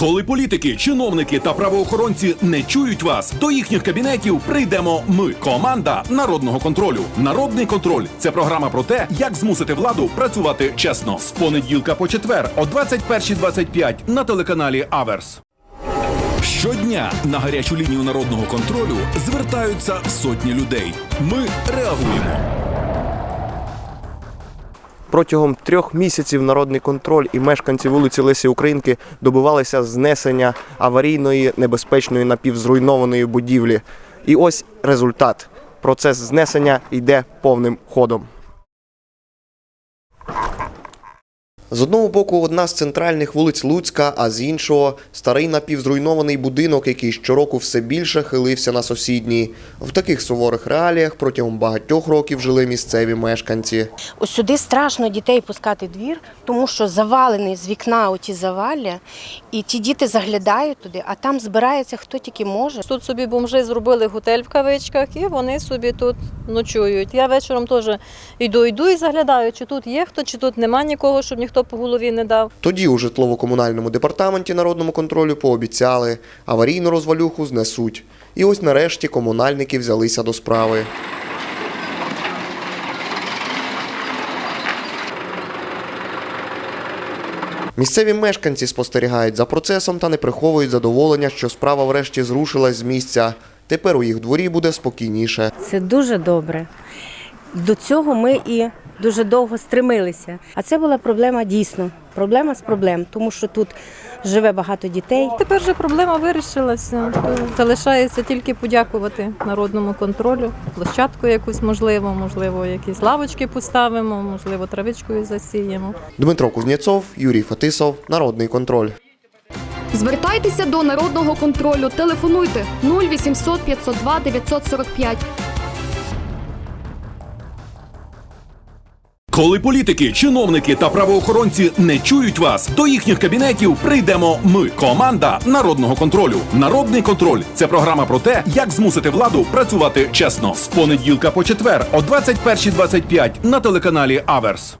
Коли політики, чиновники та правоохоронці не чують вас, до їхніх кабінетів прийдемо ми, команда народного контролю. Народний контроль це програма про те, як змусити владу працювати чесно. З понеділка по четвер о 21.25 на телеканалі Аверс. Щодня на гарячу лінію народного контролю звертаються сотні людей. Ми реагуємо. Протягом трьох місяців народний контроль і мешканці вулиці Лесі Українки добивалися знесення аварійної небезпечної напівзруйнованої будівлі. І ось результат. Процес знесення йде повним ходом. З одного боку, одна з центральних вулиць Луцька, а з іншого старий напівзруйнований будинок, який щороку все більше хилився на сусідній. В таких суворих реаліях протягом багатьох років жили місцеві мешканці. Ось сюди страшно дітей пускати двір, тому що завалений з вікна оті завалля, і ті діти заглядають туди, а там збирається хто тільки може. Тут собі бомжи зробили готель в кавичках, і вони собі тут ночують. Я вечором теж йду, йду і заглядаю, чи тут є хто, чи тут нема нікого, щоб ніхто по голові не дав. Тоді у житлово-комунальному департаменті народному контролю пообіцяли, аварійну розвалюху знесуть. І ось нарешті комунальники взялися до справи. Місцеві мешканці спостерігають за процесом та не приховують задоволення, що справа врешті зрушилась з місця. Тепер у їх дворі буде спокійніше. Це дуже добре. До цього ми і дуже довго стремилися. А це була проблема дійсно. Проблема з проблем, тому що тут живе багато дітей. Тепер же проблема вирішилася. Залишається тільки подякувати народному контролю, площадку якусь можливо, можливо, якісь лавочки поставимо, можливо, травичкою засіємо. Дмитро Кузнєцов, Юрій Фетисов, Народний контроль. Звертайтеся до народного контролю. Телефонуйте 0800 502 945. Коли політики, чиновники та правоохоронці не чують вас, до їхніх кабінетів прийдемо ми, команда народного контролю. Народний контроль це програма про те, як змусити владу працювати чесно. З понеділка по четвер о 21.25 на телеканалі Аверс.